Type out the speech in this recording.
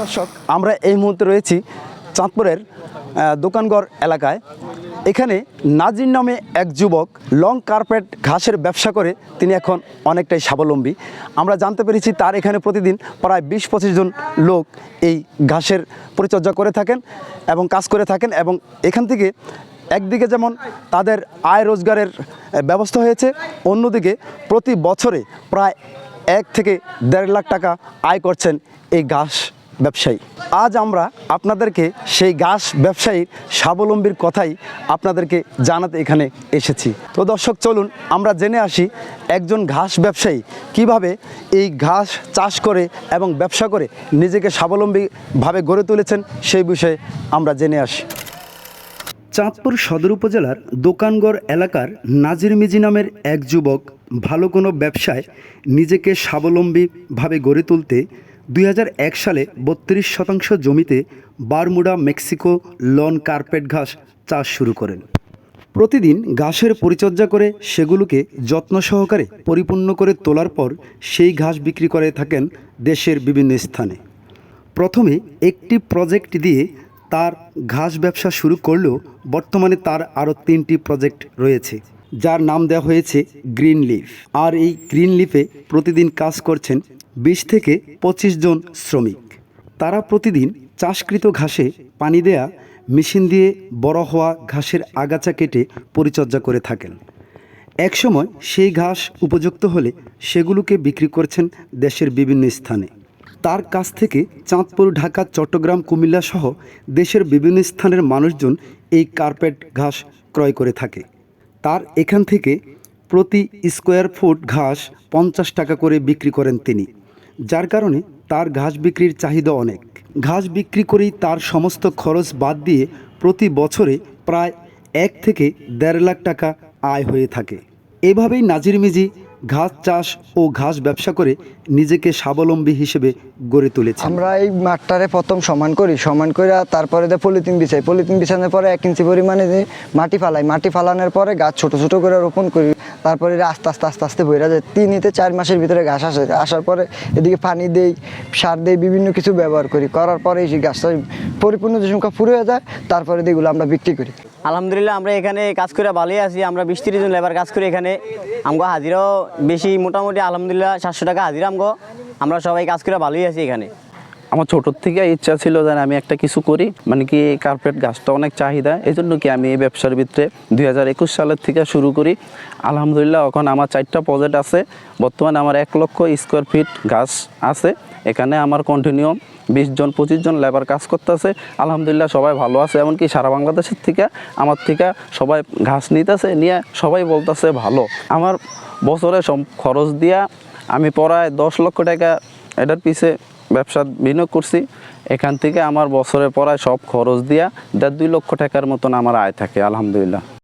দর্শক, আমরা এই মুহূর্তে রয়েছি চাঁদপুরের দোকানগড় এলাকায়। এখানে নাজির নামে এক যুবক লং কার্পেট ঘাসের ব্যবসা করে, তিনি এখন অনেকটাই স্বাবলম্বী। আমরা জানতে পেরেছি তার এখানে প্রতিদিন প্রায় বিশ পঁচিশ জন লোক এই ঘাসের পরিচর্যা করে থাকেন এবং কাজ করে থাকেন এবং এখান থেকে একদিকে যেমন তাদের আয় রোজগারের ব্যবস্থা হয়েছে, অন্যদিকে প্রতি বছরে প্রায় এক থেকে দেড় লাখ টাকা আয় করছেন এই ঘাস ব্যবসায়ী। আজ আমরা আপনাদেরকে সেই ঘাস ব্যবসায়ীর স্বাবলম্বীর কথাই আপনাদেরকে জানাতে এখানে এসেছি। তো দর্শক, চলুন আমরা জেনে আসি একজন ঘাস ব্যবসায়ী কীভাবে এই ঘাস চাষ করে এবং ব্যবসা করে নিজেকে স্বাবলম্বীভাবে গড়ে তুলেছেন সেই বিষয়ে আমরা জেনে আসি। চাঁদপুর সদর উপজেলার দোকানগড় এলাকার নাজির মিজি নামের এক যুবক ভালো কোনো ব্যবসায় নিজেকে স্বাবলম্বীভাবে গড়ে তুলতে দুই হাজার এক সালে বত্রিশ শতাংশ জমিতে বারমুডা, মেক্সিকো লন কার্পেট ঘাস চাষ শুরু করেন। প্রতিদিন ঘাসের পরিচর্যা করে সেগুলোকে যত্ন সহকারে পরিপূর্ণ করে তোলার পর সেই ঘাস বিক্রি করে থাকেন দেশের বিভিন্ন স্থানে। প্রথমে একটি প্রজেক্ট দিয়ে তার ঘাস ব্যবসা শুরু করলেও বর্তমানে তার আরও তিনটি প্রজেক্ট রয়েছে, যার নাম দেওয়া হয়েছে গ্রিন লিফ। আর এই গ্রিন লিফে প্রতিদিন কাজ করছেন বিশ থেকে পঁচিশ জন শ্রমিক। তারা প্রতিদিন চাষকৃত ঘাসে পানি দেয়া, মেশিন দিয়ে বড় হওয়া ঘাসের আগাছা কেটে পরিচর্যা করে থাকেন। একসময় সেই ঘাস উপযুক্ত হলে সেগুলোকে বিক্রি করছেন দেশের বিভিন্ন স্থানে। তার কাছ থেকে চাঁদপুর, ঢাকা, চট্টগ্রাম, কুমিল্লা সহ দেশের বিভিন্ন স্থানের মানুষজন এই কার্পেট ঘাস ক্রয় করে থাকে। তার এখান থেকে প্রতি স্কোয়ার ফুট ঘাস পঞ্চাশ টাকা করে বিক্রি করেন তিনি। যার কারণে তার ঘাস বিক্রির চাহিদা অনেক। ঘাস বিক্রি করেই তার সমস্ত খরচ বাদ দিয়ে প্রতি বছরে প্রায় এক থেকে দেড় লাখ টাকা আয় হয়ে থাকে। এভাবেই নাজির মিজি ঘাস চাষ ও ঘাস ব্যবসা করে নিজেকে স্বাবলম্বী হিসেবে গড়ে তুলেছে। আমরা এই মাঠটারে প্রথম সমান করি। সমান করে তারপরে দিয়ে পলিথিন বিছাই। পলিথিন বিছানোর পরে এক ইঞ্চি পরিমাণে দিয়ে মাটি ফালাই। মাটি ফালানোর পরে গাছ ছোট ছোট করে রোপণ করি। তারপরে আস্তে আস্তে আস্তে আস্তে বইরা যায়। তিন থেকে চার মাসের ভিতরে ঘাস আসে। আসার পরে এদিকে পানি দেই, সার দেই, বিভিন্ন কিছু ব্যবহার করি। করার পরে এই গাছটা পরিপূর্ণ যে সংখ্যা পুরো হয়ে যায়, তারপরে এগুলো আমরা বিক্রি করি। আলহামদুলিল্লাহ, আমরা এখানে কাজ করে ভালোই আছি। আমরা বিশ তিরিশ জন লেবার কাজ করি এখানে। আমগো হাজিরাও বেশি, মোটামুটি আলহামদুলিল্লাহ সাতশো টাকা হাজিরা আমগো। আমরা সবাই কাজ করে ভালোই আছি এখানে। আমার ছোটোর থেকে ইচ্ছা ছিল যে আমি একটা কিছু করি। মানে কি কার্পেট গাছটা অনেক চাহিদা। এই জন্য কি আমি এই ব্যবসার ভিতরে দুই হাজার একুশ সালের থেকে শুরু করি। আলহামদুলিল্লাহ, এখন আমার চারটা প্রজেক্ট আছে। বর্তমানে আমার এক লক্ষ স্কোয়ার ফিট গাছ আছে। এখানে আমার কন্টিনিউ বিশ জন, পঁচিশ জন লেবার কাজ করতেছে। আলহামদুলিল্লাহ, সবাই ভালো আছে। এমনকি সারা বাংলাদেশের থেকে, আমার থেকে সবাই ঘাস নিতেছে, নিয়ে সবাই বলতেছে ভালো। আমার বছরে সব খরচ দিয়া আমি প্রায় দশ লক্ষ টাকা এটার পিছে ব্যবসা বিনিয়োগ করছি, এখান থেকে আমার বছরে পড়ায় সব খরচ দিয়া দেড় দুই লক্ষ টাকার মতন আমার আয় থাকে, আলহামদুলিল্লাহ।